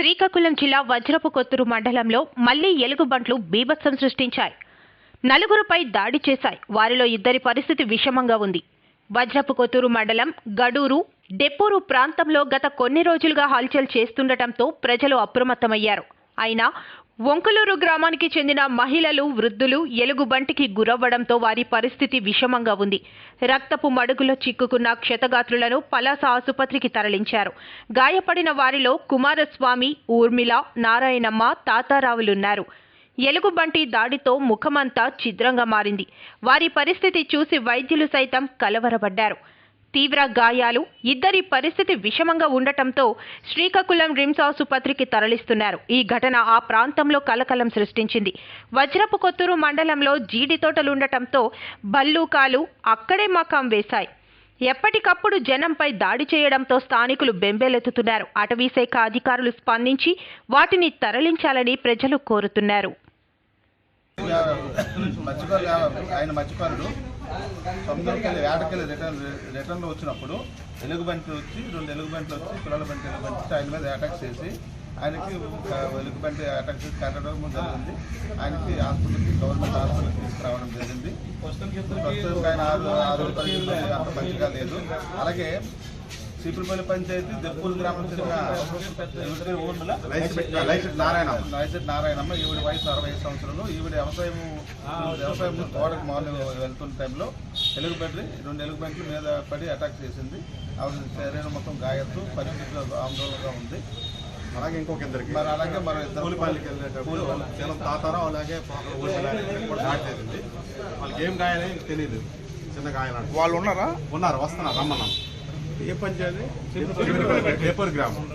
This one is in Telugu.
శ్రీకాకుళం జిల్లా వజ్రపు కొత్తూరు మండలంలో మళ్ళీ ఎలుగుబంట్లు బీభత్సం సృష్టించాయి. నలుగురుపై దాడి చేశాయి. వారిలో ఇద్దరి పరిస్థితి విషమంగా ఉంది. వజ్రపు కొత్తూరు మండలం గడూరు డెప్పూరు ప్రాంతంలో గత కొన్ని రోజులుగా హల్చల్ చేస్తుండటంతో ప్రజలు అప్రమత్తమయ్యారు. అయినా వంకులూరు గ్రామానికి చెందిన మహిళలు వృద్ధులు ఎలుగుబంటికి గురవ్వడంతో వారి పరిస్థితి విషమంగా ఉంది. రక్తపు మడుగులో చిక్కుకున్న క్షతగాత్రులను పలాస ఆసుపత్రికి తరలించారు. గాయపడిన వారిలో కుమారస్వామి ఊర్మిళ నారాయణమ్మ తాతారావులున్నారు. ఎలుగుబంటి దాడితో ముఖమంతా ఛిద్రంగా మారింది. వారి పరిస్థితి చూసి వైద్యులు సైతం కలవరపడ్డారు. తీవ్ర గాయాలు ఇద్దరి పరిస్థితి విషమంగా ఉండటంతో శ్రీకాకుళం రిమ్స్ ఆసుపత్రికి తరలిస్తున్నారు. ఈ ఘటన ఆ ప్రాంతంలో కలకలం సృష్టించింది. వజ్రపు కొత్తూరు మండలంలో జీడి తోటలుండటంతో బల్లూకాలు అక్కడే మకాం వేశాయి. ఎప్పటికప్పుడు జనంపై దాడి చేయడంతో స్థానికులు బెంబేలెత్తుతున్నారు. అటవీశాఖ అధికారులు స్పందించి వాటిని తరలించాలని ప్రజలు కోరుతున్నారు. ఆయన మత్స్యకారుడు ఏటకెళ్ళి రిటర్న్ రిటర్న్లో వచ్చినప్పుడు ఎలుగు బంట్లు వచ్చి రెండు ఎలుగుబంట్లు వచ్చి పిల్లల బంటి ఎలుగుబంటి వచ్చి ఆయన మీద అటాక్ చేసి ఆయనకి ఎలుగు ఎలుగుబంటి అటాక్ చేసి కట్టడం జరిగింది. ఆయనకి హాస్పిటల్కి గవర్నమెంట్ హాస్పిటల్కి తీసుకురావడం జరిగింది. ప్రస్తుతానికి ఆయన ఆరు ఆరోగ్య పరిస్థితులు అంత మంచిగా లేదు. అలాగే చీపురుపల్లి పంచాయతీ దెప్పూరు గ్రామం? లైసెట్ నారాయణ నైసెట్ నారాయణమ్మ. ఈవిడ వయసు అరవై ఐదు సంవత్సరాలు. ఈవిడ వ్యవసాయం వ్యవసాయం తోటకు మార్నింగ్ వెళ్తున్న టైంలో ఎలుగుబంటి రెండు ఎలుగుబంట్లు మీద పడి అటాక్ చేసింది. ఆవిడ శరీరం మొత్తం గాయత్తు పరిస్థితిలో ఆందోళనగా ఉంది. అలాగే ఇంకొక ఇద్దరికి. మరి అలాగే మరి ఇద్దరు కూలిపల్లికి వెళ్ళేటప్పుడు సేలం తాతారావు అలాగే వాళ్ళకి ఏం గాయాలని తెలియదు చిన్న గాయాలంట వాళ్ళు ఉన్నారా? ఉన్నారు వస్తున్నారు రమ్మన్నాం ఏ పంచాయతీ? పేపర్ గ్రామం.